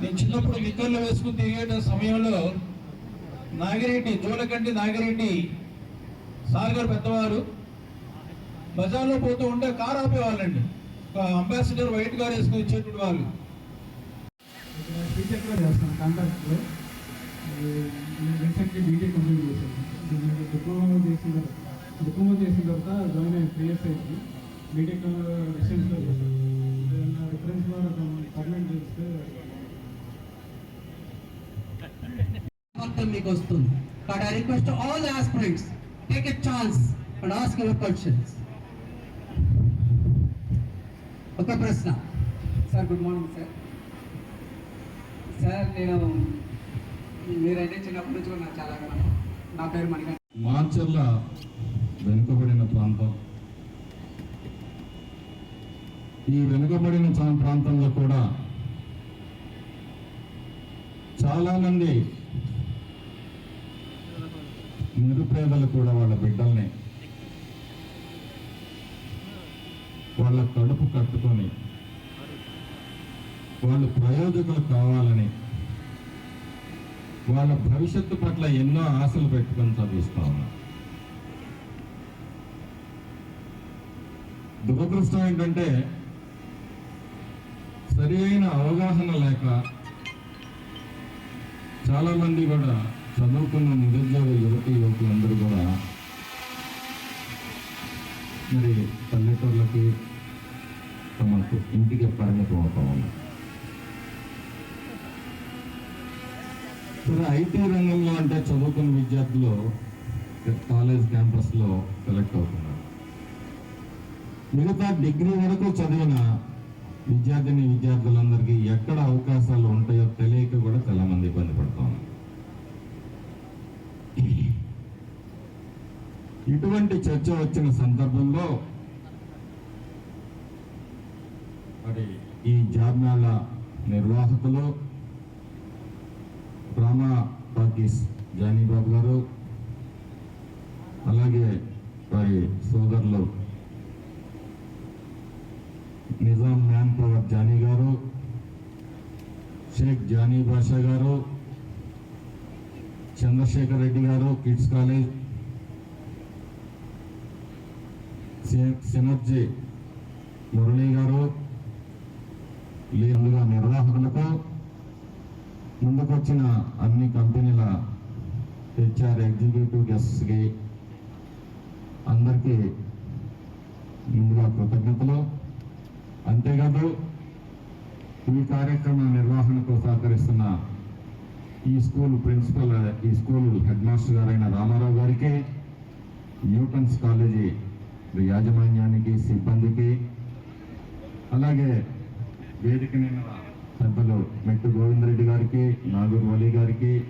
నేను చిన్నప్పుడు నిక్కర్లు వేసుకుని తిరిగే సమయంలో నాగిరెడ్డి జోలకంటి నాగిరెడ్డి సార్ గారు పెద్దవారు బజార్లో పోతూ ఉంటే కారు ఆపేవాళ్ళండి. ఒక అంబాసిడర్ వైట్ కార్ వేసుకుని వచ్చేటువంటి వాళ్ళు. టీచర్ కూడా చేస్తాను కాంట్రాక్ట్లో రీసెంట్లీ బీటెక్ కంప్లీట్ చేశాను డిప్లొమా చేసిన తర్వాత డిప్లొమా చేసిన తర్వాత జాయిన్ అయ్యి త్రీ ఇయర్స్ అయింది. బీటెక్ డిస్టెన్స్లో చేశాను నా రిఫరెన్స్లో పర్మనెంట్ చేస్తే మొత్తం మీకు వస్తుంది. But I request all aspirants take a chance and ask your questions ఒక ప్రశ్న. Sir good morning sir sir నేను మీరంటే చిన్నప్పటి నుంచి కూడా నాకు చాలా. నా పేరు మణికంఠ. మాచర్ల వెనుకబడిన ప్రాంతం. ఈ వెనుకబడిన ప్రా- ప్రాంతంలో కూడా చాలామంది నిరుపేదలు కూడా వాళ్ళ బిడ్డల్ని వాళ్ళ కడుపు కట్టుకొని వాళ్ళు ప్రయోజకులు కావాలని వాళ్ళ భవిష్యత్తు పట్ల ఎన్నో ఆశలు పెట్టుకొని చదివిస్తా ఉన్నా. దురదృష్టం ఏంటంటే సరి అయిన అవగాహన లేక చాలా మంది కూడా చదువుకున్న నిరుద్యోగ యువతి యువకులందరూ కూడా మరి పల్లెటూర్లకి తమ ఇంటికి పరిమితం అవుతా ఉన్నారు సరే ఐటీ రంగంలో అంటే చదువుకున్న విద్యార్థులు కాలేజ్ క్యాంపస్లో సెలెక్ట్ అవుతున్నారు. మిగతా డిగ్రీ వరకు చదివిన విద్యార్థిని విద్యార్థులందరికీ ఎక్కడ అవకాశాలు ఉంటాయో తెలియక కూడా చాలా మంది ఇబ్బంది పడుతూ ఉన్నారు ఇటువంటి చర్చ వచ్చిన సందర్భంలో మరి ఈ జాబ్ నిర్వాహకులు రామా పాకీస్ జానీబాబు గారు అలాగే వారి సోదరులు నిజాం మ్యాన్ పవర్ జానీ గారు షేక్ జానీ బాషా గారు చంద్రశేఖర్ రెడ్డి గారు కిడ్స్ కాలేజ్ సినర్జీ మురళీ గారు లేదుగా నిర్వాహకులకు ముందుకొచ్చిన అన్ని కంపెనీల హెచ్ఆర్ ఎగ్జిక్యూటివ్ గెస్ట్స్కి అందరికీ ముందుగా కృతజ్ఞతలు. అంతేకాదు ఈ కార్యక్రమ నిర్వహణకు సహకరిస్తున్న ఈ స్కూల్ ప్రిన్సిపల్ ఈ స్కూల్ హెడ్ మాస్టర్ గారైన రామారావు గారికి న్యూటన్స్ కాలేజీ యాజమాన్యానికి సిబ్బందికి అలాగే వేదిక నిన్న పెద్దలు మెట్టు గోవిందరెడ్డి గారికి నాగూర్ వలి గారికి